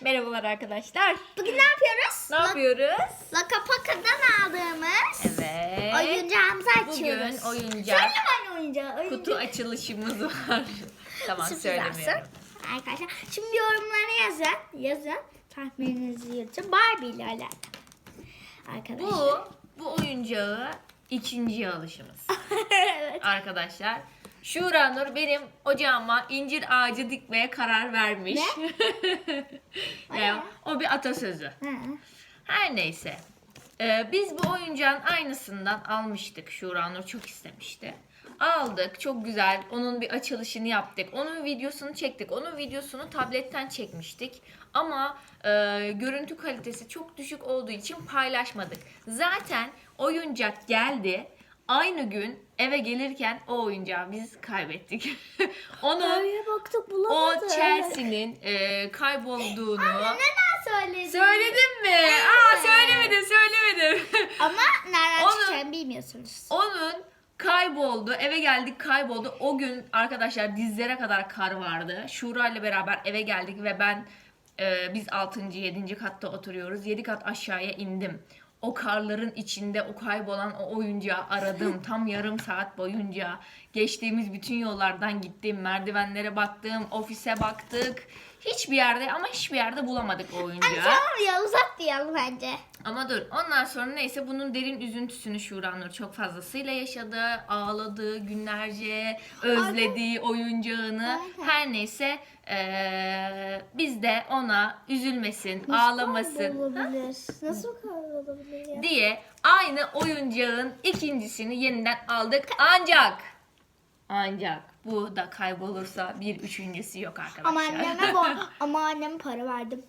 Merhabalar arkadaşlar. Bugün ne yapıyoruz? Ne yapıyoruz? Laka Paka'dan aldığımız Evet. oyuncağımızı Bugün açıyoruz. oyuncak Söyle bana oyuncağı. oyuncak. kutu açılışımız var. tamam Sürpriz söylemiyorum. Arkadaşlar şimdi yorumlara yazın. Yazın. Tahmininizi yazın. Barbie ile alakalı. Arkadaşlar. Bu bu oyuncağı ikinci alışımız evet. arkadaşlar. Şura Nur benim ocağıma incir ağacı dikmeye karar vermiş. yani, o bir atasözü. Hı. Her neyse. Ee, biz bu oyuncağın aynısından almıştık. Şura Nur çok istemişti. Aldık. Çok güzel. Onun bir açılışını yaptık. Onun videosunu çektik. Onun videosunu tabletten çekmiştik. Ama e, görüntü kalitesi çok düşük olduğu için paylaşmadık. Zaten oyuncak geldi. Aynı gün eve gelirken o oyuncağı biz kaybettik. Onun Öyle baktık o bulamadık. Chelsea'nin e, kaybolduğunu Neden söyledin? Söyledim mi? Aa söylemedim söylemedim. Ama nereden Onu- çıkacağını bilmiyorsunuz. Onun kayboldu. Eve geldik kayboldu. O gün arkadaşlar dizlere kadar kar vardı. Şura ile beraber eve geldik ve ben e, biz 6. 7. katta oturuyoruz. 7 kat aşağıya indim. O karların içinde o kaybolan o oyuncağı aradım. Tam yarım saat boyunca geçtiğimiz bütün yollardan gittim. Merdivenlere baktım, ofise baktık. Hiçbir yerde ama hiçbir yerde bulamadık o oyuncağı. Tamam ya uzatmayalım bence. Ama dur ondan sonra neyse bunun derin üzüntüsünü Şura Nur çok fazlasıyla yaşadı. Ağladı günlerce, özlediği oyuncağını. Aynen. Her neyse eee, biz de ona üzülmesin, ağlamasın Olabilir. Nasıl kaybolabilir ya? diye aynı oyuncağın ikincisini yeniden aldık. Ancak ancak bu da kaybolursa bir üçüncüsü yok arkadaşlar. Ama anneme bu. Ama anneme para verdim.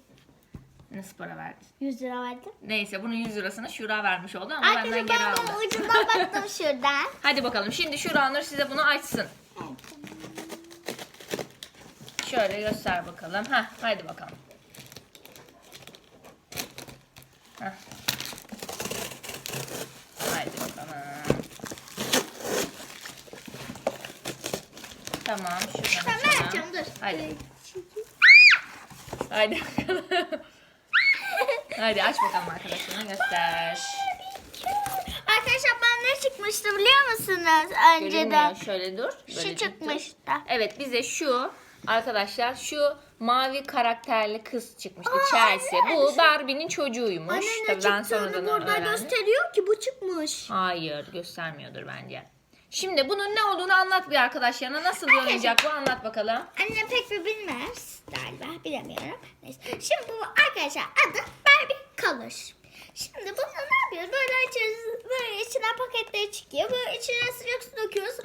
Nasıl para verdin? 100 lira verdim. Neyse bunun 100 lirasını Şura vermiş oldu ama benden Arkadaşlar geri ben aldı. bunun ucundan baktım şuradan. Hadi bakalım. Şimdi Şura Nur size bunu açsın. Şöyle göster bakalım. Heh, hadi bakalım. Heh. Haydi bakalım. Tamam. Ben açalım. açacağım dur. Hadi. Haydi bakalım. Hadi aç bakalım arkadaşlarına göster. Arkadaşlar ben ne çıkmıştı biliyor musunuz? Önceden. Görünmüyor. Şöyle dur. Şu çıkmıştı. Evet bize şu arkadaşlar şu mavi karakterli kız çıkmıştı Aa, Chelsea. Bu Barbie'nin çocuğuymuş. Anne ne Tabii ben çıktığını sonradan burada öğrendim. gösteriyor ki bu çıkmış. Hayır göstermiyordur bence. Şimdi bunun ne olduğunu anlat bir arkadaşlarına. Nasıl bir oyuncak bu anlat bakalım. Anne pek bir bilmez galiba bilemiyorum. Neyse. Şimdi bu arkadaşlar adı Barbie Color. Şimdi bunu ne yapıyoruz? Böyle açıyoruz. Böyle içinden paketleri çıkıyor. Böyle içine sıcak su döküyoruz.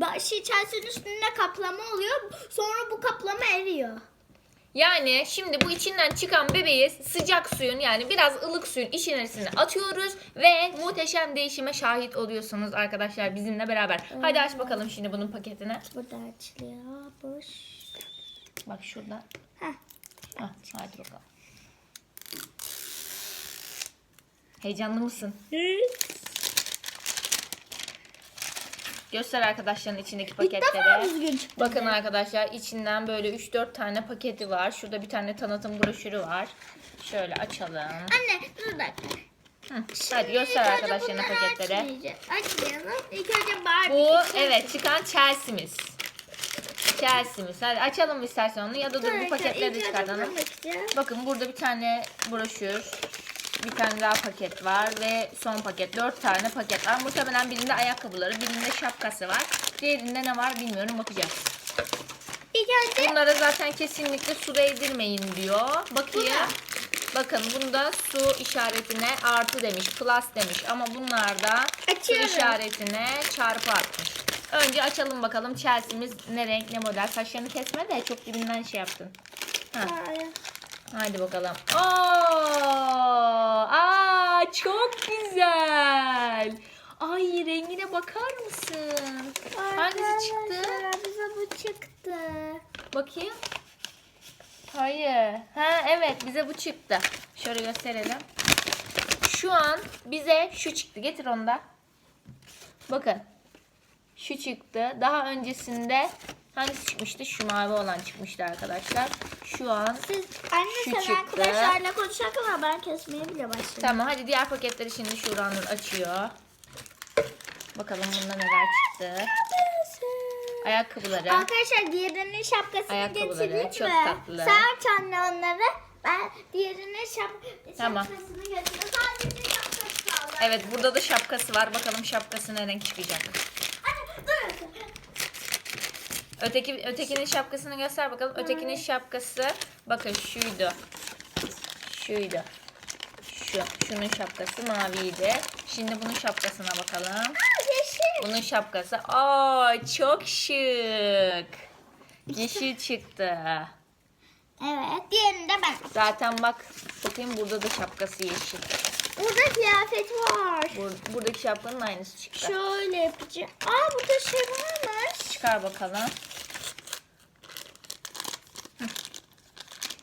Ba- Şey, Chelsea'nin üstünde kaplama oluyor. Sonra bu kaplama eriyor. Yani şimdi bu içinden çıkan bebeği sıcak suyun yani biraz ılık suyun içerisine atıyoruz ve muhteşem değişime şahit oluyorsunuz arkadaşlar bizimle beraber. Hadi aç bakalım şimdi bunun paketini. Burada açılıyor. Boş. Bak şurada. Heh. Hah, hadi bakalım. Heyecanlı mısın? Göster arkadaşların içindeki çıktı. Bakın arkadaşlar içinden böyle 3-4 tane paketi var. Şurada bir tane tanıtım broşürü var. Şöyle açalım. Anne dur dakika. Hı, Hadi göster arkadaşlarına açmayacağız. Açmayalım. İlk önce Barbie. Bu evet çıkan Chelsea'miz. Chelsea'miz. Hadi açalım istersen onu ya da dur bu paketleri çıkartalım. Bakın burada bir tane broşür, bir tane daha paket var ve son paket. Dört tane paket var. Muhtemelen birinde ayakkabıları, birinde şapkası var. Diğerinde ne var bilmiyorum bakacağız. İlk önce Bunlara zaten kesinlikle su değdirmeyin diyor. Bakayım. Bakın bunda su işaretine artı demiş, plus demiş ama bunlarda su Açıyorum. işaretine çarpı atmış. Önce açalım bakalım Chelsea'miz ne renk ne model. Saçlarını kesme de çok dibinden şey yaptın. Ha. Haydi bakalım. Oo! Aa, çok güzel. Ay rengine bakar mısın? Hangisi çıktı? Bize bu çıktı. Bakayım. Hayır. Ha evet bize bu çıktı. Şöyle gösterelim. Şu an bize şu çıktı. Getir onu da. Bakın. Şu çıktı. Daha öncesinde Hangisi çıkmıştı? Şu mavi olan çıkmıştı arkadaşlar. Şu an Siz anne Şu sen çıktı. arkadaşlarla konuşarken ama ben kesmeye bile başladım. Tamam hadi diğer paketleri şimdi Şuranur açıyor. Bakalım bunda neler çıktı. Ayakkabıları. Arkadaşlar diğerinin şapkasını Ayakkabıları getireyim çok mi? tatlı. Sen aç anne onları. Ben diğerinin şap Tamam. şapkasını getireyim. Sadece şapkası kaldı. Evet burada da şapkası var. Bakalım şapkası ne renk çıkacak. Öteki ötekinin şapkasını göster bakalım. Ötekinin şapkası bakın şuydu. Şuydu. Şu. Şunun şapkası maviydi. Şimdi bunun şapkasına bakalım. Bunun şapkası. Aa çok şık. Yeşil çıktı. Evet. Diğerini de ben. Zaten bak bakayım burada da şapkası yeşil. Burada kıyafet var. Bur- buradaki şapkanın aynısı çıktı. Şöyle yapacağım. Aa burada şey varmış. Çıkar bakalım.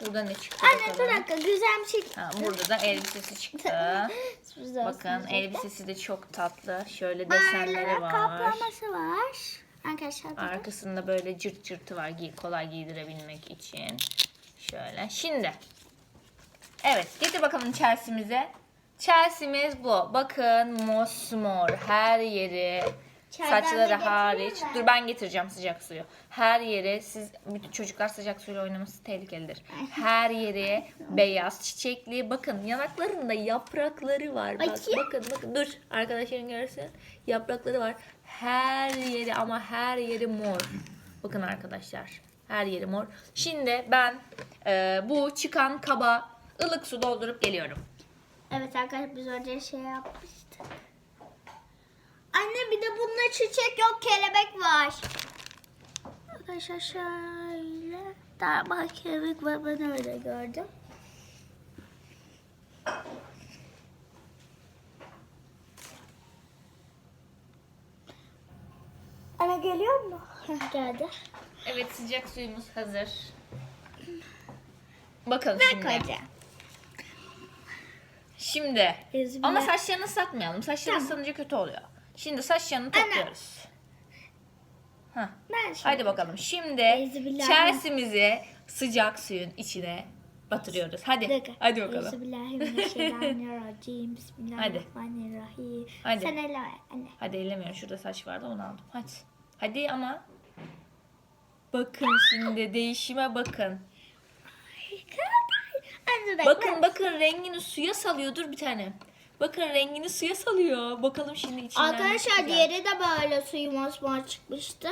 Burada ne çıktı Anne bir bakalım. dakika güzel bir şey. Ha, burada da elbisesi çıktı. Bakın elbisesi de çok tatlı. Şöyle desenleri var. kaplaması var. Arkadaşlar. Arkasında böyle cırt cırtı var giy kolay giydirebilmek için. Şöyle. Şimdi. Evet getir bakalım Chelsea'mize. Chelsea'miz bu. Bakın mosmor her yeri. Çaydan da Saçları getireyim hariç. Dur ben getireceğim sıcak suyu. Her yeri siz bütün çocuklar sıcak suyla oynaması tehlikelidir. Her yeri beyaz çiçekli. Bakın yanaklarında yaprakları var. Bak, Bakayım. bakın bakın dur arkadaşların görsün. Yaprakları var. Her yeri ama her yeri mor. Bakın arkadaşlar. Her yeri mor. Şimdi ben e, bu çıkan kaba ılık su doldurup geliyorum. Evet arkadaşlar biz önce şey yapmıştık. Anne bir de bunda çiçek yok kelebek var. Arkadaşlar şöyle. Daha bak kelebek var ben öyle gördüm. Ana geliyor mu? Geldi. Evet sıcak suyumuz hazır. Bakın Ben şimdi. koyacağım. Şimdi. Ezbi Ama saçlarını ıslatmayalım. Saçları Tamam. ıslanınca kötü oluyor. Şimdi saçlarını Ana. topluyoruz. Hah. Ben şimdi. Hadi bakalım. Şimdi Ezbi Chelsea'mizi sıcak suyun içine batırıyoruz. Hadi. dakika. Hadi bakalım. Bismillahirrahmanirrahim. Bismillahirrahmanirrahim. Hadi. Sen ele ver anne. Hadi ellemiyorum. Şurada saç vardı onu aldım. Hadi. Hadi ama. Bakın şimdi değişime bakın. Anne Bakın bakın rengini suya salıyor. Dur bir tane. Bakın rengini suya salıyor. Bakalım şimdi içinden. ne Arkadaşlar çıkacak. diğeri de böyle suyu mosmor çıkmıştı.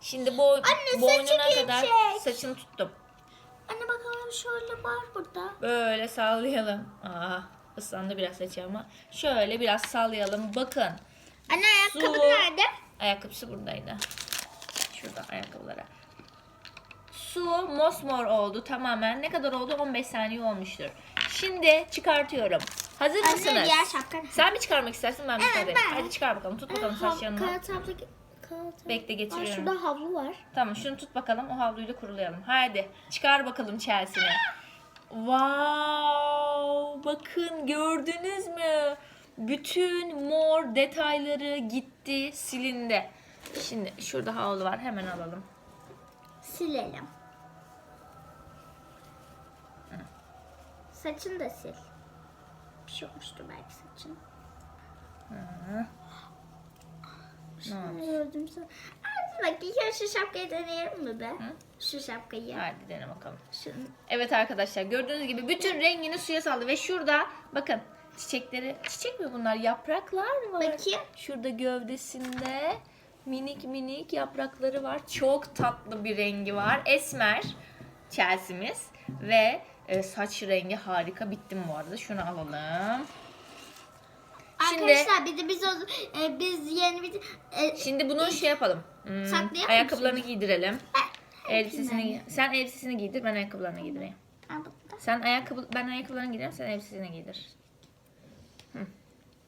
Şimdi bu Anne, boynuna saçı kadar gidecek. saçını tuttum. Anne bakalım şöyle var burada. Böyle sallayalım. Aa, ıslandı biraz saçı ama. Şöyle biraz sallayalım. Bakın. Anne ayakkabı Su. nerede? Ayakkabısı buradaydı. Şurada ayakkabıları. Su mosmor oldu tamamen. Ne kadar oldu? 15 saniye olmuştur. Şimdi çıkartıyorum. Hazır Anne mısınız? diğer şapka. Sen mi çıkarmak istersin ben mi Evet, çıkarayım? ben. Hadi çıkar bakalım. Tut bakalım. Kağıt havlu. Kağıt havlu. Bekle Aa, getiriyorum. şurada havlu var. Tamam şunu tut bakalım. O havluyu da kurulayalım. Haydi çıkar bakalım Chelsea'ni. Wow! Bakın gördünüz mü? Bütün mor detayları gitti, silindi. Şimdi şurada havlu var. Hemen alalım. Silelim. Saçını da sil. Şey olmuştu belki saçın. Hı. Ne? Gördüm sana. Hadi bak ilk önce şu şapkayı deneyelim mi be? Şu şapkayı. Hadi dene bakalım. Şunu. Evet arkadaşlar gördüğünüz gibi bütün rengini suya saldı ve şurada bakın çiçekleri çiçek mi bunlar yapraklar var. Bakayım. Şurada gövdesinde minik minik yaprakları var. Çok tatlı bir rengi var. Esmer Chelsea'miz ve e, saç rengi harika. Bittim bu arada. Şunu alalım. Şimdi Arkadaşlar bir de biz o, e, biz yeni bir e, şimdi bunu şey yapalım. Hmm, Saklayalım ayakkabılarını mısın? giydirelim. e, Elbisesini sen elbisesini giydir ben ayakkabılarını giydireyim. Sen ayakkabı ben ayakkabılarını giydiririm sen elbisesini giydir. Hı.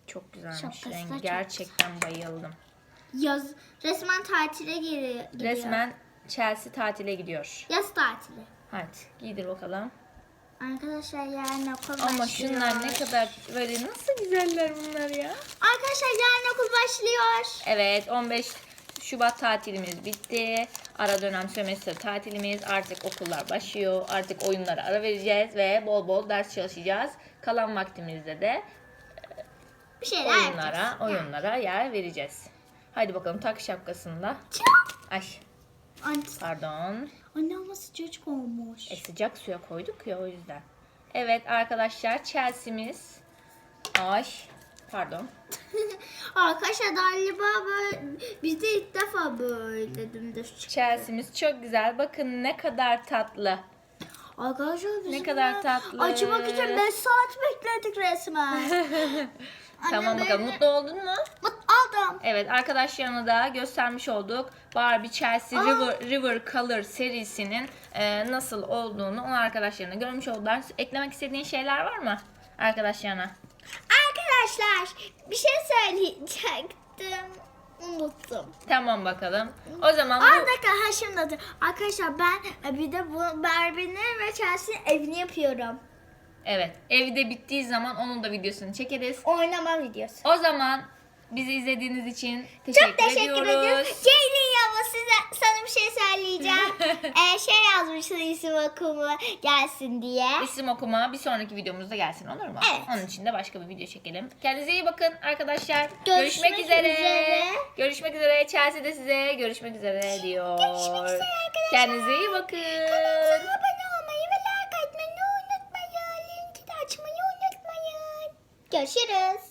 Çok güzelmiş Şapkası rengi. Gerçekten bayıldım. Yaz resmen tatile gidiyor. Resmen Chelsea tatile gidiyor. Yaz tatili. Hadi giydir bakalım. Arkadaşlar yarın okul Ama başlıyor. şunlar ne kadar böyle nasıl güzeller bunlar ya. Arkadaşlar yarın okul başlıyor. Evet 15 Şubat tatilimiz bitti. Ara dönem sömestr tatilimiz. Artık okullar başlıyor. Artık oyunlara ara vereceğiz ve bol bol ders çalışacağız. Kalan vaktimizde de Bir şeyler oyunlara, yapacağız. oyunlara yer vereceğiz. Hadi bakalım tak şapkasını da. Ay Anne, pardon. anne ama sıcacık olmuş. E, sıcak suya koyduk ya o yüzden. Evet arkadaşlar Chelsea'miz. Ay pardon. Arkadaşlar galiba böyle biz de ilk defa böyle dümdüz çıktık. Chelsea'miz çok güzel. Bakın ne kadar tatlı. Arkadaşlar bizim Ne kadar de tatlı. Açmak için 5 saat bekledik resmen. Tamam bakalım böyle- mutlu oldun mu? Mut aldım. Evet arkadaşlarına da göstermiş olduk. Barbie Chelsea. River, River Color serisinin e, nasıl olduğunu onu arkadaşlarına görmüş oldular. Eklemek istediğin şeyler var mı arkadaşlarına? Arkadaşlar bir şey söyleyecektim. Unuttum. Tamam bakalım. O zaman bu... dakika ha şimdi hatırladım. Arkadaşlar ben e, bir de bu Barbie'nin ve Chelsea'nin evini yapıyorum. Evet evde bittiği zaman onun da videosunu çekeriz. Oynama videosu. O zaman bizi izlediğiniz için teşekkür, Çok teşekkür ediyoruz. ediyorum. Ceylin ya size sana bir şey söyleyeceğim. ee, şey yazmışsın isim okumu gelsin diye. İsim okuma bir sonraki videomuzda gelsin olur mu? Evet. Onun için de başka bir video çekelim. Kendinize iyi bakın arkadaşlar. Görüşmek üzere. üzere. Görüşmek üzere. Chelsea de size görüşmek üzere diyor. Görüşmek üzere arkadaşlar. Kendinize iyi bakın. Kanalımıza abone olmayı ve like atmayı unutmayın. Linki de açmayı unutmayın. Görüşürüz.